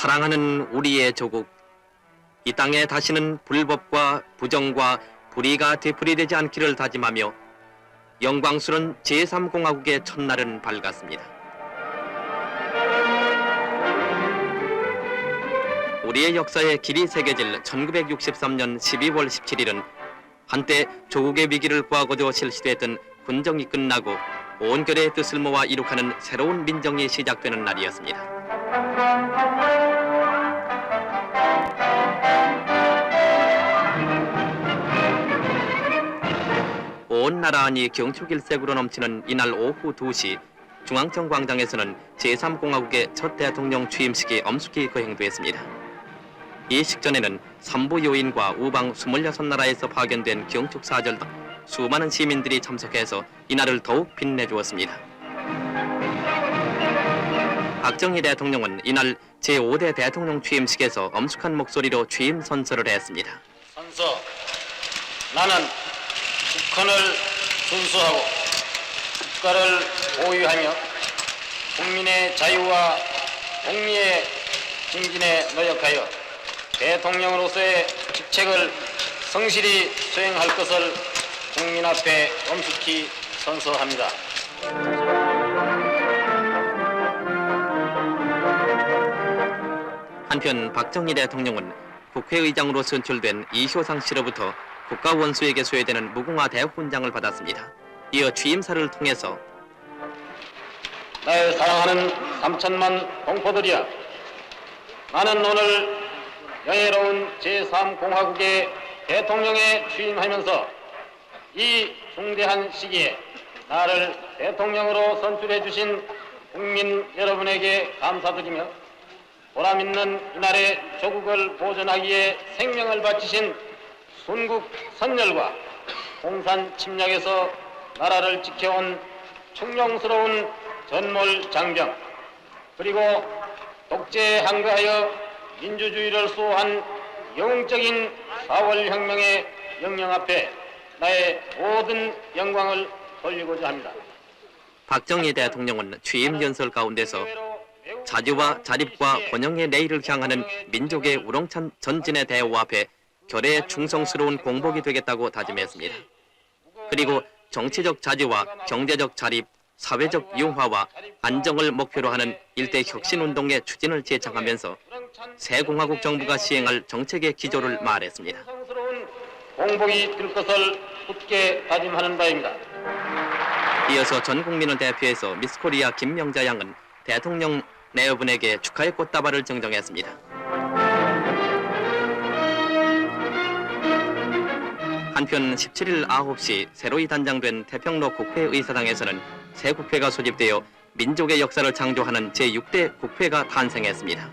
사랑하는 우리의 조국, 이 땅에 다시는 불법과 부정과 불의가 되풀이되지 않기를 다짐하며 영광스런 제3공화국의 첫날은 밝았습니다. 우리의 역사에 길이 새겨질 1963년 12월 17일은 한때 조국의 위기를 구하고자 실시됐던 군정이 끝나고 온 결의 뜻을 모아 이룩하는 새로운 민정이 시작되는 날이었습니다. 온 나라 안이 경축일색으로 넘치는 이날 오후 2시 중앙청 광장에서는 제3공화국의 첫 대통령 취임식이 엄숙히 거행됐습니다. 이 식전에는 삼부 요인과 우방 26나라에서 파견된 경축사절 등 수많은 시민들이 참석해서 이날을 더욱 빛내주었습니다. 박정희 대통령은 이날 제5대 대통령 취임식에서 엄숙한 목소리로 취임 선서를 했습니다. 선서 나는 북한을 준수하고 국가를 보유하며 국민의 자유와 공리의 증진에 노력하여 대통령으로서의 직책을 성실히 수행할 것을 국민 앞에 엄숙히 선서합니다. 한편 박정희 대통령은 국회의장으로 선출된 이효상 씨로부터 국가 원수에게 소외되는 무궁화 대훈장을 받았습니다. 이어 취임사를 통해서 나의 사랑하는 3천만 동포들이여 나는 오늘 영예로운 제3공화국의 대통령에 취임하면서 이 중대한 시기에 나를 대통령으로 선출해 주신 국민 여러분에게 감사드리며 보람 있는 이날에 조국을 보존하기에 생명을 바치신 순국 선열과 공산 침략에서 나라를 지켜온 충룡스러운 전몰 장병 그리고 독재에 항거하여 민주주의를 수호한 영웅적인 4월 혁명의 영령 앞에 나의 모든 영광을 돌리고자 합니다. 박정희 대통령은 취임 연설 가운데서 자주와 자립과 번영의 내일을 향하는 민족의 우렁찬 전진의 대우 앞에 결의 충성스러운 공복이 되겠다고 다짐했습니다. 그리고 정치적 자주와 경제적 자립, 사회적 융화와 안정을 목표로 하는 일대 혁신운동의 추진을 제창하면서 새 공화국 정부가 시행할 정책의 기조를 말했습니다. 공복이 될 것을 굳게 다짐하는 바입니다. 이어서 전 국민을 대표해서 미스코리아 김명자 양은 대통령 내여분에게 축하의 꽃다발을 증정했습니다. 한편 17일 9시 새로이 단장된 태평로 국회의사당에서는 새 국회가 소집되어 민족의 역사를 창조하는 제6대 국회가 탄생했습니다.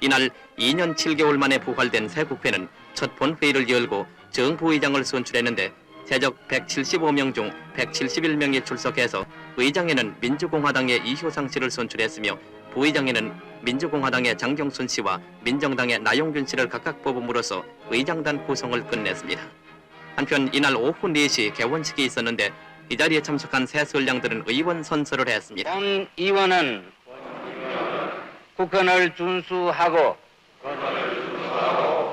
이날 2년 7개월 만에 부활된 새 국회는 첫 본회의를 열고 정부의장을 선출했는데 세적 175명 중 171명이 출석해서 의장에는 민주공화당의 이효상 씨를 선출했으며 부의장에는 민주공화당의 장경순 씨와 민정당의 나용균 씨를 각각 뽑음으로써 의장단 구성을 끝냈습니다. 한편 이날 오후 4시 개원식이 있었는데 이 자리에 참석한 새 선량들은 의원 선서를 했습니다. 본 의원은 국헌을 준수하고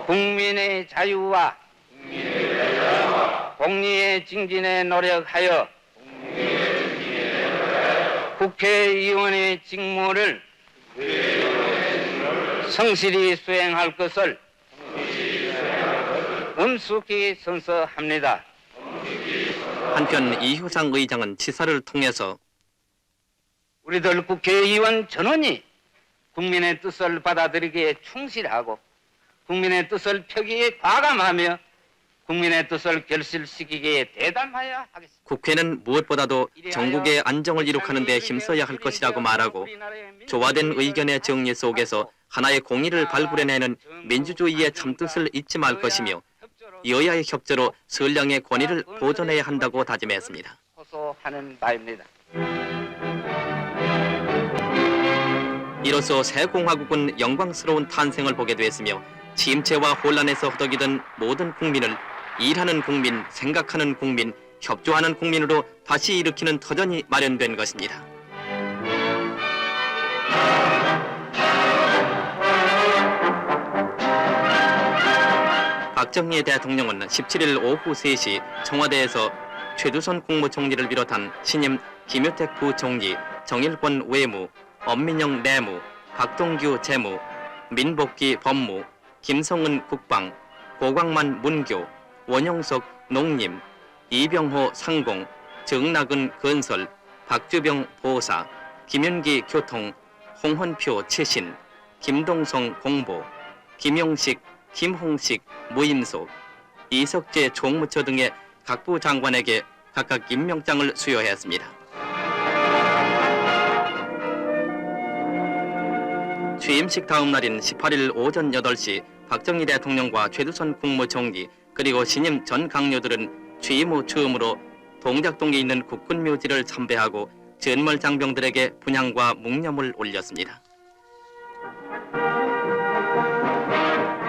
국민의 자유와 공리의 증진에 노력하여 국회의원의 직무를 성실히 수행할 것을 엄숙히 선서합니다. 한편 이효상 의장은 치사를 통해서 우리들 국회의원 전원이 국민의 뜻을 받아들이기에 충실하고 국민의 뜻을 펴기에 과감하며 국민의 뜻을 결실시키기에 대담하여야 하겠습니다. 국회는 무엇보다도 전국의 안정을 이룩하는 데 힘써야 할 것이라고 말하고 조화된 의견의 정리 속에서 하나의 공의를 발굴해내는 민주주의의 참뜻을 잊지 말 것이며 여야의 협조로 선량의 권위를 보존해야 한다고 다짐했습니다. 호소하는 바입니다. 이로써 새 공화국은 영광스러운 탄생을 보게 됐으며 침체와 혼란에서 허덕이던 모든 국민을 일하는 국민, 생각하는 국민, 협조하는 국민으로 다시 일으키는 터전이 마련된 것입니다. 박정희 대통령은 17일 오후 3시 청와대에서 최두선 국무총리를 비롯한 신임 김효택 부총리, 정일권 외무, 엄민영 내무, 박동규 재무, 민복기 법무, 김성은 국방, 고광만 문교, 원영석 농림, 이병호 상공, 정낙은 건설, 박주병 보사, 김윤기 교통, 홍헌표 최신, 김동성 공보, 김용식, 김홍식 무임소, 이석재 총무처 등의 각부 장관에게 각각 임명장을 수여했습니다. 취임식 다음 날인 18일 오전 8시 박정희 대통령과 최두선 국무총리 그리고 신임 전 강요들은 취임 후 처음으로 동작동에 있는 국군묘지를 참배하고 전멀 장병들에게 분향과 묵념을 올렸습니다.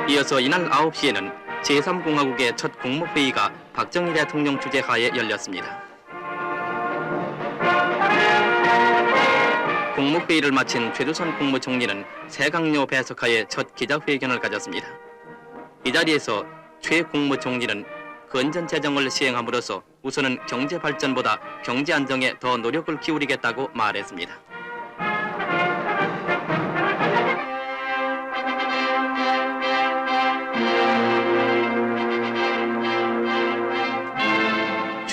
이어서 이날 9시에는 제3공화국의 첫 국무회의가 박정희 대통령 주재하에 열렸습니다. 국무회의를 마친 최두선 국무총리는 새강요 배석하에 첫 기자회견을 가졌습니다. 이 자리에서 최 국무총리는 건전 재정을 시행함으로써 우선은 경제 발전보다 경제 안정에 더 노력을 기울이겠다고 말했습니다.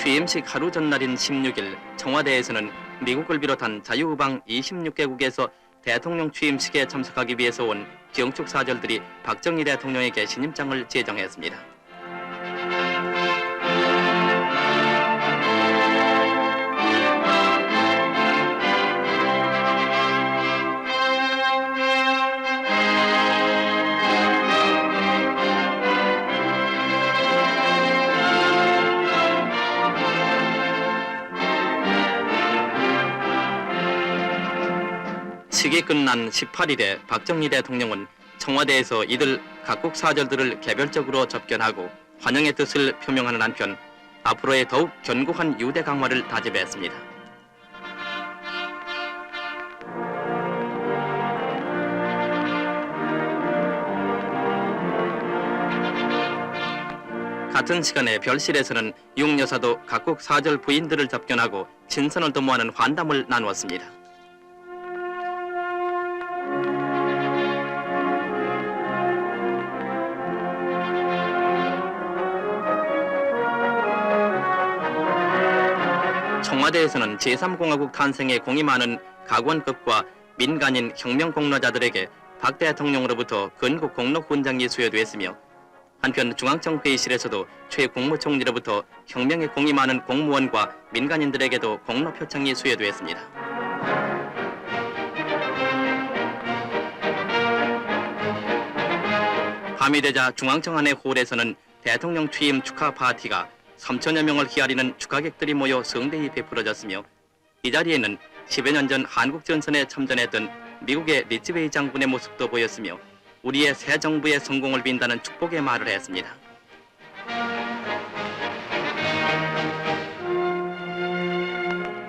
취임식 하루 전날인 16일 청와대에서는 미국을 비롯한 자유우방 26개국에서 대통령 취임식에 참석하기 위해서 온 경축 사절들이 박정희 대통령에게 신임장을 제정했습니다. 식이 끝난 18일에 박정희 대통령은 청와대에서 이들 각국 사절들을 개별적으로 접견하고 환영의 뜻을 표명하는 한편 앞으로의 더욱 견고한 유대 강화를 다짐했습니다. 같은 시간에 별실에서는 육여사도 각국 사절 부인들을 접견하고 친선을 도모하는 환담을 나누었습니다. 청와대에서는 제3공화국 탄생에 공이 많은 각원급과 민간인 혁명 공로자들에게 박 대통령으로부터 건국 공로 훈장이 수여됐으며 한편 중앙정회의실에서도 최 국무총리로부터 혁명에 공이 많은 공무원과 민간인들에게도 공로 표창이 수여됐습니다. 밤이 되자 중앙청 안의 홀에서는 대통령 취임 축하 파티가 3천여 명을 기다리는 축하객들이 모여 성대히 베풀어졌으며 이 자리에는 10여 년 전 한국 전선에 참전했던 미국의 리츠베이 장군의 모습도 보였으며 우리의 새 정부의 성공을 빈다는 축복의 말을 했습니다.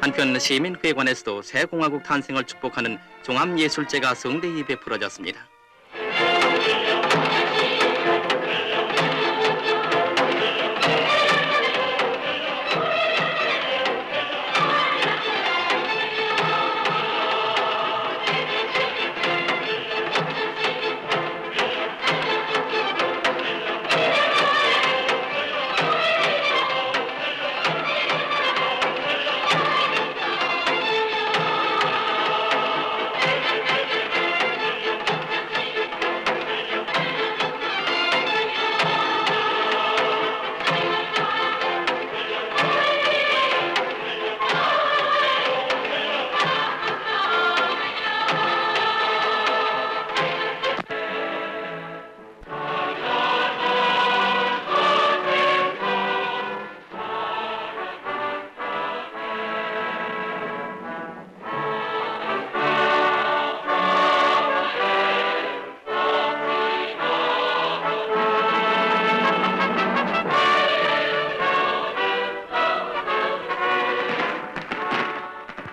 한편 시민회관에서도 새 공화국 탄생을 축복하는 종합예술제가 성대히 베풀어졌습니다.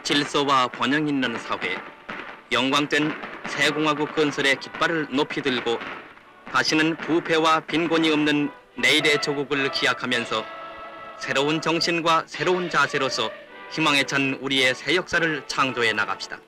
질서와 번영 있는 사회, 영광된 새 공화국 건설의 깃발을 높이 들고 다시는 부패와 빈곤이 없는 내일의 조국을 기약하면서 새로운 정신과 새로운 자세로서 희망에 찬 우리의 새 역사를 창조해 나갑시다.